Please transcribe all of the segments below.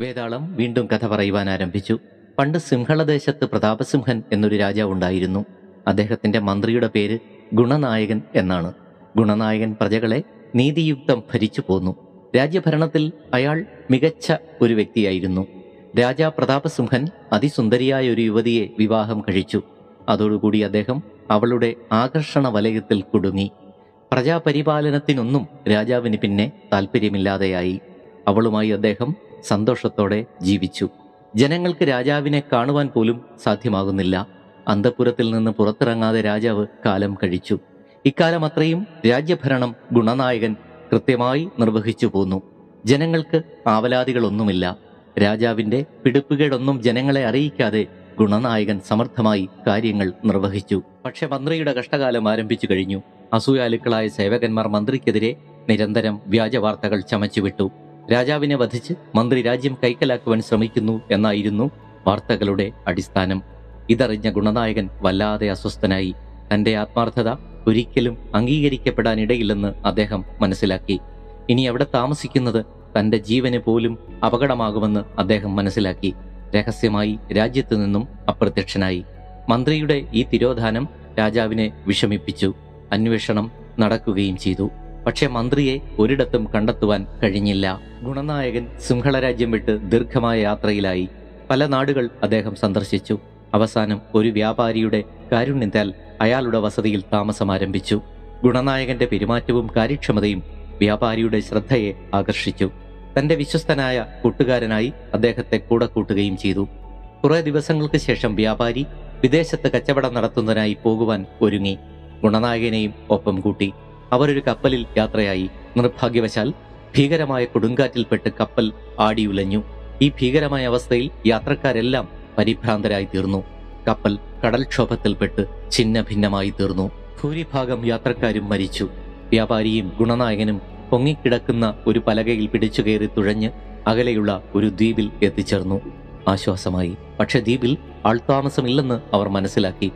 വേതാളം വീണ്ടും കഥ പറയുവാൻ ആരംഭിച്ചു. പണ്ട് സിംഹളദേശത്ത് പ്രതാപസിംഹൻ എന്നൊരു രാജാവ് ഉണ്ടായിരുന്നു. അദ്ദേഹത്തിന്റെ മന്ത്രിയുടെ പേര് ഗുണനായകൻ എന്നാണ്. ഗുണനായകൻ പ്രജകളെ നീതിയുക്തം ഭരിച്ചു പോന്നു. രാജ്യഭരണത്തിൽ അയാൾ മികച്ച ഒരു വ്യക്തിയായിരുന്നു. രാജാ പ്രതാപസിംഹൻ അതിസുന്ദരിയായ ഒരു യുവതിയെ വിവാഹം കഴിച്ചു. അതോടുകൂടി അദ്ദേഹം അവളുടെ ആകർഷണ വലയത്തിൽ കുടുങ്ങി. പ്രജാപരിപാലനത്തിനൊന്നും രാജാവിന് പിന്നെ താല്പര്യമില്ലാതെയായി അവളുമായി അദ്ദേഹം സന്തോഷത്തോടെ ജീവിച്ചു. ജനങ്ങൾക്ക് രാജാവിനെ കാണുവാൻ പോലും സാധ്യമാകുന്നില്ല. അന്തപുരത്തിൽ നിന്ന് പുറത്തിറങ്ങാതെ രാജാവ് കാലം കഴിച്ചു. ഇക്കാലം അത്രയും രാജ്യഭരണം ഗുണനായകൻ കൃത്യമായി നിർവഹിച്ചു പോന്നു. ജനങ്ങൾക്ക് ആവലാതികളൊന്നുമില്ല. രാജാവിന്റെ പിടിപ്പുകേടൊന്നും ജനങ്ങളെ അറിയിക്കാതെ ഗുണനായകൻ സമർത്ഥമായി കാര്യങ്ങൾ നിർവഹിച്ചു. പക്ഷെ മന്ത്രിയുടെ കഷ്ടകാലം ആരംഭിച്ചു കഴിഞ്ഞു. അസൂയാലുക്കളായ സേവകന്മാർ മന്ത്രിക്കെതിരെ നിരന്തരം വ്യാജവാർത്തകൾ ചമച്ചുവിട്ടു. രാജാവിനെ വധിച്ച് മന്ത്രി രാജ്യം കൈക്കലാക്കുവാൻ ശ്രമിക്കുന്നു എന്നായിരുന്നു വാർത്തകളുടെ അടിസ്ഥാനം. ഇതറിഞ്ഞ ഗുണനായകൻ വല്ലാതെ അസ്വസ്ഥനായി. തന്റെ ആത്മാർത്ഥത ഒരിക്കലും അംഗീകരിക്കപ്പെടാനിടയില്ലെന്ന് അദ്ദേഹം മനസ്സിലാക്കി. ഇനി അവിടെ താമസിക്കുന്നത് തന്റെ ജീവന് പോലും അപകടമാകുമെന്ന് അദ്ദേഹം മനസ്സിലാക്കി. രഹസ്യമായി രാജ്യത്തു നിന്നും അപ്രത്യക്ഷനായി. മന്ത്രിയുടെ ഈ തിരോധാനം രാജാവിനെ വിഷമിപ്പിച്ചു. അന്വേഷണം നടക്കുകയും ചെയ്തു. പക്ഷെ മന്ത്രിയെ ഒരിടത്തും കണ്ടെത്തുവാൻ കഴിഞ്ഞില്ല. ഗുണനായകൻ സിംഹളരാജ്യം വിട്ട് ദീർഘമായ യാത്രയിലായി പല നാടുകൾ അദ്ദേഹം സന്ദർശിച്ചു. അവസാനം ഒരു വ്യാപാരിയുടെ കാരുണ്യത്താൽ അയാളുടെ വസതിയിൽ താമസം ആരംഭിച്ചു ഗുണനായകന്റെ പെരുമാറ്റവും കാര്യക്ഷമതയും വ്യാപാരിയുടെ ശ്രദ്ധയെ ആകർഷിച്ചു. തന്റെ വിശ്വസ്തനായ കൂട്ടുകാരനായി അദ്ദേഹത്തെ കൂടെ കൂട്ടുകയും ചെയ്തു. കുറേ ദിവസങ്ങൾക്ക് ശേഷം വ്യാപാരി വിദേശത്ത് കച്ചവടം നടത്തുന്നതിനായി പോകുവാൻ ഒരുങ്ങി. ഗുണനായകനെയും ഒപ്പം കൂട്ടി. അവരൊരു കപ്പലിൽ യാത്രയായി. നിർഭാഗ്യവശാൽ ഭീകരമായ കൊടുങ്കാറ്റിൽപ്പെട്ട് കപ്പൽ ആടിയുലഞ്ഞു ഈ ഭീകരമായ അവസ്ഥയിൽ യാത്രക്കാരെല്ലാം പരിഭ്രാന്തരായി തീർന്നു. കപ്പൽ കടൽക്ഷോഭത്തിൽപ്പെട്ട് ഛിന്ന ഭിന്നമായി തീർന്നു. ഭൂരിഭാഗം യാത്രക്കാരും മരിച്ചു. വ്യാപാരിയും ഗുണനായകനും പൊങ്ങിക്കിടക്കുന്ന ഒരു പലകയിൽ പിടിച്ചു കയറി തുഴഞ്ഞ് അകലെയുള്ള ഒരു ദ്വീപിൽ എത്തിച്ചേർന്നു. ആശ്വാസമായി. പക്ഷെ ദ്വീപിൽ ആൾതാമസമില്ലെന്ന് അവർ മനസ്സിലാക്കി.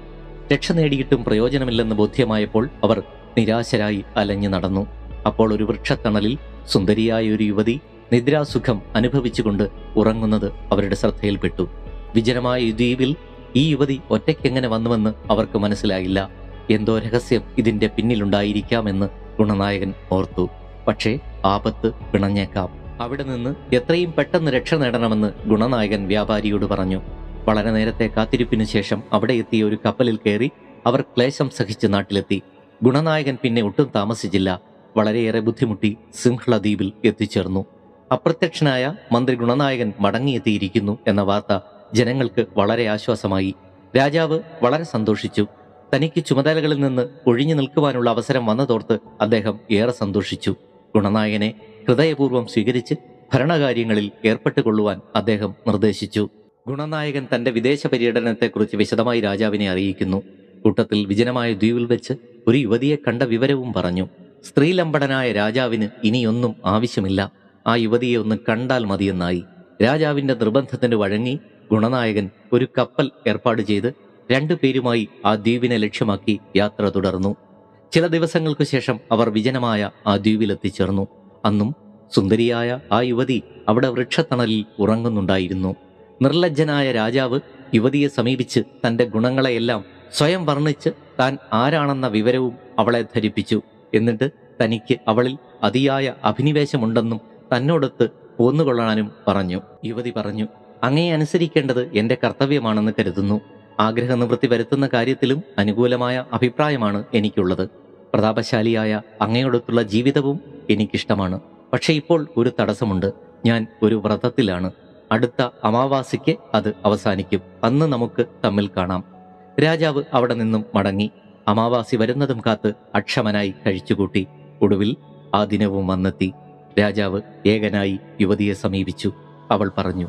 രക്ഷ നേടിയിട്ടും പ്രയോജനമില്ലെന്ന് ബോധ്യമായപ്പോൾ അവർ നിരാശരായി അലഞ്ഞു നടന്നു. അപ്പോൾ ഒരു വൃക്ഷത്തണലിൽ സുന്ദരിയായ ഒരു യുവതി നിദ്രാസുഖം അനുഭവിച്ചുകൊണ്ട് ഉറങ്ങുന്നത് അവരുടെ ശ്രദ്ധയിൽപ്പെട്ടു. വിജനമായ ദ്വീപിൽ ഈ യുവതി ഒറ്റയ്ക്കെങ്ങനെ വന്നുവെന്ന് അവർക്ക് മനസ്സിലായില്ല. എന്തോ രഹസ്യം ഇതിന്റെ പിന്നിലുണ്ടായിരിക്കാമെന്ന് ഗുണനായകൻ ഓർത്തു. പക്ഷേ ആപത്ത് പിണഞ്ഞേക്കാം. അവിടെ നിന്ന് എത്രയും പെട്ടെന്ന് രക്ഷ നേടണമെന്ന് ഗുണനായകൻ വ്യാപാരിയോട് പറഞ്ഞു. വളരെ നേരത്തെ കാത്തിരിപ്പിനു ശേഷം അവിടെ എത്തിയ ഒരു കപ്പലിൽ കയറി അവർ ക്ലേശം സഹിച്ച് നാട്ടിലെത്തി. ഗുണനായകൻ പിന്നെ ഒട്ടും താമസിച്ചില്ല. വളരെയേറെ ബുദ്ധിമുട്ടി സിംഹള ദ്വീപിൽ എത്തിച്ചേർന്നു. അപ്രത്യക്ഷനായ മന്ത്രി ഗുണനായകൻ മടങ്ങിയെത്തിയിരിക്കുന്നു എന്ന വാർത്ത ജനങ്ങൾക്ക് വളരെ ആശ്വാസമായി. രാജാവ് വളരെ സന്തോഷിച്ചു. തനിക്ക് ചുമതലകളിൽ നിന്ന് ഒഴിഞ്ഞു നിൽക്കുവാനുള്ള അവസരം വന്നതോർത്ത് അദ്ദേഹം ഏറെ സന്തോഷിച്ചു. ഗുണനായകനെ ഹൃദയപൂർവം സ്വീകരിച്ച് ഭരണകാര്യങ്ങളിൽ ഏർപ്പെട്ടുകൊള്ളുവാൻ അദ്ദേഹം നിർദ്ദേശിച്ചു. ഗുണനായകൻ തന്റെ വിദേശ പര്യടനത്തെക്കുറിച്ച് വിശദമായി രാജാവിനെ അറിയിക്കുന്നു. കൂട്ടത്തിൽ വിജനമായ ദ്വീപിൽ വെച്ച് ഒരു യുവതിയെ കണ്ട വിവരവും പറഞ്ഞു സ്ത്രീലമ്പടനായ രാജാവിന് ഇനിയൊന്നും ആവശ്യമില്ല. ആ യുവതിയെ ഒന്ന് കണ്ടാൽ മതിയെന്നായി. രാജാവിന്റെ നിർബന്ധത്തിന് വഴങ്ങി ഗുണനായകൻ ഒരു കപ്പൽ ഏർപ്പാട് ചെയ്ത് രണ്ടു പേരുമായി ആ ദ്വീപിനെ ലക്ഷ്യമാക്കി യാത്ര തുടർന്നു. ചില ദിവസങ്ങൾക്കു ശേഷം അവർ വിജനമായ ആ ദ്വീപിലെത്തിച്ചേർന്നു അന്നും സുന്ദരിയായ ആ യുവതി അവിടെ വൃക്ഷത്തണലിൽ ഉറങ്ങുന്നുണ്ടായിരുന്നു. നിർലജ്ജനായ രാജാവ് യുവതിയെ സമീപിച്ച് തന്റെ ഗുണങ്ങളെയെല്ലാം സ്വയം വർണിച്ച് താൻ ആരാണെന്ന വിവരവും അവളെ ധരിപ്പിച്ചു. എന്നിട്ട് തനിക്ക് അവളിൽ അതിയായ അഭിനിവേശമുണ്ടെന്നും തന്നോടൊത്ത് പോന്നുകൊള്ളാനും പറഞ്ഞു. യുവതി പറഞ്ഞു അങ്ങയെ അനുസരിക്കേണ്ടത് എന്റെ കർത്തവ്യമാണെന്ന് കരുതുന്നു. ആഗ്രഹ നിവൃത്തി വരുത്തുന്ന കാര്യത്തിലും അനുകൂലമായ അഭിപ്രായമാണ് എനിക്കുള്ളത്. പ്രതാപശാലിയായ അങ്ങയോടൊത്തുള്ള ജീവിതവും എനിക്കിഷ്ടമാണ്. പക്ഷേ ഇപ്പോൾ ഒരു തടസ്സമുണ്ട്. ഞാൻ ഒരു വ്രതത്തിലാണ്. അടുത്ത അമാവാസിക്ക് അത് അവസാനിക്കും. അന്ന് നമുക്ക് തമ്മിൽ കാണാം. രാജാവ് അവിടെ നിന്നും മടങ്ങി. അമാവാസി വരുന്നതും കാത്ത് അക്ഷമനായി കഴിച്ചുകൂട്ടി. ഒടുവിൽ ആ ദിനവും വന്നെത്തി. രാജാവ് ഏകനായി യുവതിയെ സമീപിച്ചു. അവൾ പറഞ്ഞു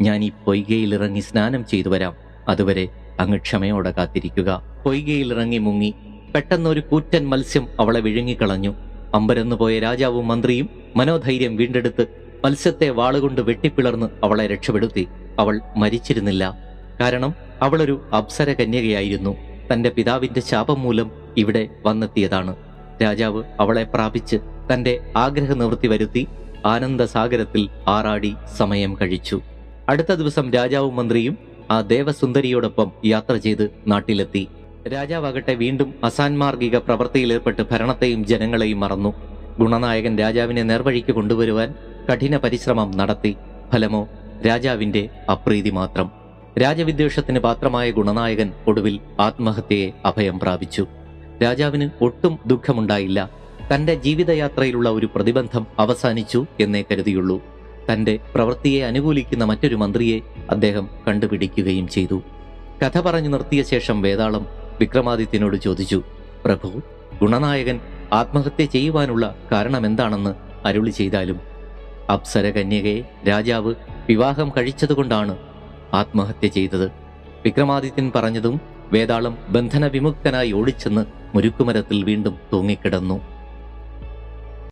ഞാൻ ഈ പൊയ്കയിലിറങ്ങി സ്നാനം ചെയ്തു വരാം. അതുവരെ അങ്ങ് ക്ഷമയോടെ കാത്തിരിക്കുക. പൊയ്കയിലിറങ്ങി മുങ്ങി. പെട്ടെന്നൊരു കൂറ്റൻ മത്സ്യം അവളെ വിഴുങ്ങിക്കളഞ്ഞു. അമ്പരന്നു പോയ രാജാവും മന്ത്രിയും മനോധൈര്യം വീണ്ടെടുത്ത് മത്സ്യത്തെ വാളുകൊണ്ട് വെട്ടിപ്പിളർന്ന് അവളെ രക്ഷപ്പെടുത്തി. അവൾ മരിച്ചിരുന്നില്ല. കാരണം അവളൊരു അപ്സര കന്യകയായിരുന്നു തന്റെ പിതാവിന്റെ ശാപം മൂലം ഇവിടെ വന്നെത്തിയതാണ്. രാജാവ് അവളെ പ്രാപിച്ച് തന്റെ ആഗ്രഹ നിവൃത്തി വരുത്തി ആനന്ദസാഗരത്തിൽ ആറാടി സമയം കഴിച്ചു. അടുത്ത ദിവസം രാജാവും മന്ത്രിയും ആ ദേവസുന്ദരിയോടൊപ്പം യാത്ര ചെയ്ത് നാട്ടിലെത്തി. രാജാവാകട്ടെ വീണ്ടും അസാൻമാർഗിക പ്രവൃത്തിയിലേർപ്പെട്ട് ഭരണത്തെയും ജനങ്ങളെയും മറന്നു. ഗുണനായകൻ രാജാവിനെ നേർവഴിക്ക് കൊണ്ടുവരുവാൻ കഠിന പരിശ്രമം നടത്തി. ഫലമോ രാജാവിന്റെ അപ്രീതി മാത്രം. രാജവിദ്വേഷത്തിന് പാത്രമായ ഗുണനായകൻ ഒടുവിൽ ആത്മഹത്യയെ അഭയം പ്രാപിച്ചു. രാജാവിന് ഒട്ടും ദുഃഖമുണ്ടായില്ല. തന്റെ ജീവിതയാത്രയിലുള്ള ഒരു പ്രതിബന്ധം അവസാനിച്ചു എന്നേ കരുതിയുള്ളൂ. തന്റെ പ്രവൃത്തിയെ അനുകൂലിക്കുന്ന മറ്റൊരു മന്ത്രിയെ അദ്ദേഹം കണ്ടുപിടിക്കുകയും ചെയ്തു. കഥ പറഞ്ഞു നിർത്തിയ ശേഷം വേതാളം വിക്രമാദിത്യനോട് ചോദിച്ചു പ്രഭു ഗുണനായകൻ ആത്മഹത്യ ചെയ്യുവാനുള്ള കാരണം എന്താണെന്ന് അരുളി ചെയ്താലും? അപ്സര കന്യകയെ രാജാവ് വിവാഹം കഴിച്ചതുകൊണ്ടാണ് ആത്മഹത്യ ചെയ്തത്. വിക്രമാദിത്യൻ പറഞ്ഞതും വേതാളം ബന്ധന വിമുക്തനായി ഓടിച്ചെന്ന് മുരുക്കുമരത്തിൽ വീണ്ടും തൂങ്ങിക്കിടന്നു.